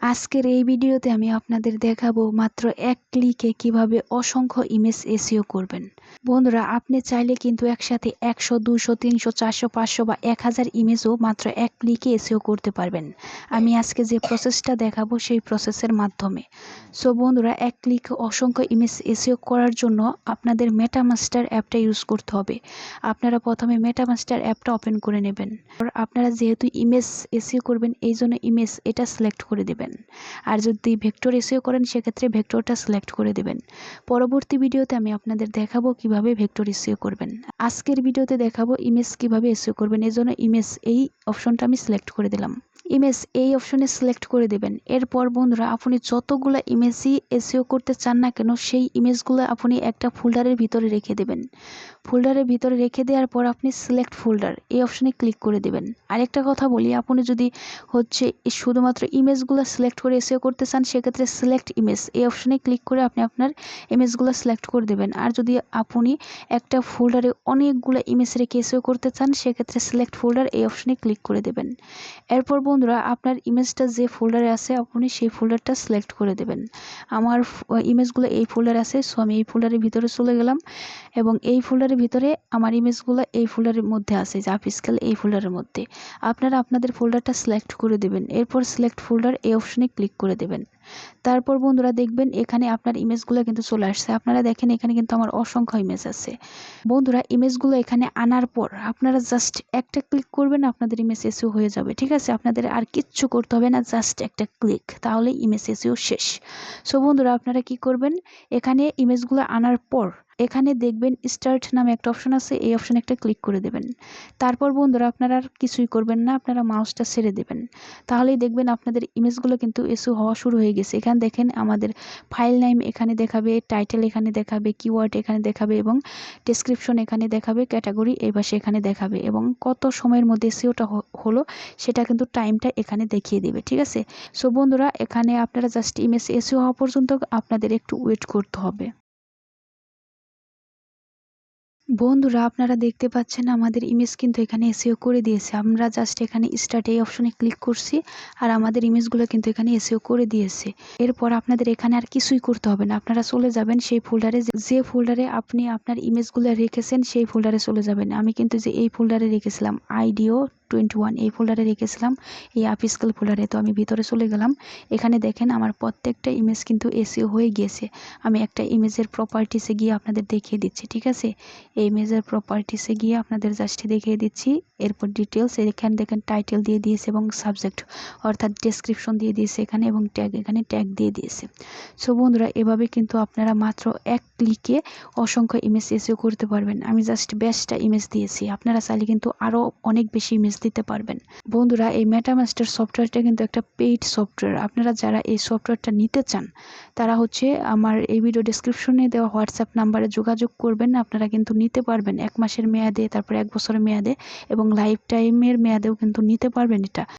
আজকের এই ভিডিওতে আমি আপনাদের দেখাবো মাত্র এক ক্লিকে কীভাবে অসংখ্য ইমেজ এসিও করবেন। বন্ধুরা, আপনি চাইলে কিন্তু একসাথে একশো দুশো তিনশো, চারশো, পাঁচশো বা এক হাজার ইমেজও মাত্র এক ক্লিকে এসিও করতে পারবেন। আমি আজকে যে প্রসেসটা দেখাবো সেই প্রসেসের মাধ্যমে। সো বন্ধুরা, এক ক্লিকে অসংখ্য ইমেজ এসিও করার জন্য আপনাদের মেটামাস্টার অ্যাপটা ইউজ করতে হবে। আপনারা প্রথমে মেটামাস্টার অ্যাপটা ওপেন করে নেবেন। আপনারা যেহেতু ইমেজ এসিও করবেন এই জন্য ইমেজ এটা সিলেক্ট করে দেবেন। আর যদি ভেক্টর এসিও করেন, সেক্ষেত্রে ভেক্টরটা সিলেক্ট করে দেবেন। পরবর্তী ভিডিওতে আমি আপনাদের দেখাবো কীভাবে ভেক্টর এসিও করবেন। আজকের ভিডিওতে দেখাবো ইমেজ কীভাবে এসিও করবেন। এজন্য ইমেজ এই অপশনটা আমি সিলেক্ট করে দিলাম। ইমেজ এই অপশনে সিলেক্ট করে দেবেন। এরপর বন্ধুরা, আপনি যতগুলো ইমেজই এসিও করতে চান না কেন, সেই ইমেজগুলো আপনি একটা ফোল্ডারের ভিতরে রেখে দেবেন। ফোল্ডারের ভিতরে রেখে দেওয়ার পর আপনি সিলেক্ট ফোল্ডার এই অপশনে ক্লিক করে দেবেন। আরেকটা কথা বলি, আপনি যদি হচ্ছে শুধুমাত্র ইমেজগুলো সিলেক্ট করে এসিও করতে চান, সেক্ষেত্রে সিলেক্ট ইমেজ এই অপশনে ক্লিক করে আপনি আপনার ইমেজগুলো সিলেক্ট করে দেবেন। আর যদি আপনি একটা ফোল্ডারে অনেকগুলো ইমেজ রেখে এসিও করতে চান, সেক্ষেত্রে সিলেক্ট ফোল্ডার এই অপশনে ক্লিক করে দেবেন। এরপর বন্ধুরা, আপনার ইমেজটা যে ফোল্ডারে আছে, আপনি সেই ফোল্ডারটা সিলেক্ট করে দেবেন। আমার ইমেজগুলো এই ফোল্ডারে আছে সো আমি এই ফোল্ডারের ভিতরে চলে গেলাম। এবং এই ফোল্ডারের ভিতরে আমার ইমেজগুলো এই ফোল্ডারের মধ্যে আছে জাপ স্কেল এই ফোল্ডারের মধ্যে। আপনারা আপনাদের ফোল্ডারটা সিলেক্ট করে দেবেন। এরপর সিলেক্ট ফোল্ডার এই অপশনে ক্লিক করে দেবেন। তারপর বন্ধুরা দেখবেন এখানে আপনার ইমেজগুলো কিন্তু চলে আসছে। আপনারা দেখেন এখানে কিন্তু আমার অসংখ্য ইমেজ আছে। বন্ধুরা, ইমেজগুলো এখানে আনার পর আপনারা জাস্ট একটা ক্লিক করবেন, আপনাদের ইমেজ এসিও হয়ে যাবে। ঠিক আছে? আপনাদের আর কিচ্ছু করতে হবে না জাস্ট একটা ক্লিক তাহলে ইমেজ এসিও শেষ। সো বন্ধুরা, আপনারা কি করবেন? এখানে ইমেজগুলো আনার পর এখানে দেখবেন স্টার্ট নামে একটা অপশন আছে, এই অপশনে একটা ক্লিক করে দেবেন। তারপর বন্ধুরা, আপনারা আর কিছুই করবেন না, আপনারা মাউসটা ছেড়ে দেবেন। তাহলেই দেখবেন আপনাদের ইমেজগুলো কিন্তু এসু হওয়া শুরু হয়ে গেছে। এখানে দেখেন আমাদের ফাইল নাইম এখানে দেখাবে টাইটেল এখানে দেখাবে কিওয়ার্ড এখানে দেখাবে এবং ডিসক্রিপশন এখানে দেখাবে ক্যাটাগরি এই পাশে এখানে দেখাবে এবং কত সময়ের মধ্যে এসিওটা হলো সেটা কিন্তু টাইমটা এখানে দেখিয়ে দেবে, ঠিক আছে? সো বন্ধুরা, এখানে আপনারা জাস্ট ইমেজ এসিও হওয়া পর্যন্ত আপনাদের একটু ওয়েট করতে হবে। বন্ধুরা, আপনারা দেখতে পাচ্ছেন আমাদের ইমেজ কিন্তু এখানে এসিও করে দিয়েছে। আমরা জাস্ট এখানে স্টার্ট এই অপশনে ক্লিক করছি আর আমাদের ইমেজগুলো কিন্তু এখানে এসিও করে দিয়েছে। এরপর আপনাদের এখানে আর কিছুই করতে হবে না। আপনারা চলে যাবেন সেই ফোল্ডারে যে ফোল্ডারে আপনি আপনার ইমেজগুলো রেখেছেন সেই ফোল্ডারে চলে যাবেন। আমি কিন্তু যে এই ফোল্ডারে রেখেছিলাম আইডিও টোয়েন্টি ওয়ান এই ফোল্ডারে রেখেছিলাম, এই আপিসকাল ফোল্ডারে। তো আমি ভিতরে চলে গেলাম। এখানে দেখেন আমার প্রত্যেকটা ইমেজ কিন্তু এসিও হয়ে গিয়েছে। আমি একটা ইমেজের প্রপার্টিসে গিয়ে আপনাদের দেখিয়ে দিচ্ছি, ঠিক আছে? এই ইমেজের প্রপার্টিসে গিয়ে আপনাদের জাস্ট দেখিয়ে দিচ্ছি। এরপর ডিটেলস এখানে দেখেন টাইটেল দিয়ে দিয়েছে এবং সাবজেক্ট অর্থাৎ ডেসক্রিপশন দিয়ে দিয়েছে এখানে এবং ট্যাগ এখানে ট্যাগ দিয়ে দিয়েছে। সো বন্ধুরা, এভাবে কিন্তু আপনারা মাত্র এক ক্লিকে অসংখ্য ইমেজ এসিও করতে পারবেন। আমি জাস্ট বেস্টটা ইমেজ দিয়েছি। আপনারা চাইলে কিন্তু আরও অনেক বেশি ইমেজ দিতে পারবেন। বন্ধুরা, এই মেটামাস্টার সফটওয়্যারটা কিন্তু একটা পেইড সফটওয়্যার আপনারা যারা এই সফটওয়্যারটা নিতে চান, তারা হচ্ছে আমার এই ভিডিও ডিসক্রিপশনে দেওয়া হোয়াটসঅ্যাপ নাম্বারে যোগাযোগ করবেন। আপনারা কিন্তু নিতে পারবেন এক মাসের মেয়াদে, তারপর এক বছরের মেয়াদে এবং লাইফ টাইমের মেয়াদেও কিন্তু নিতে পারবেন এটা।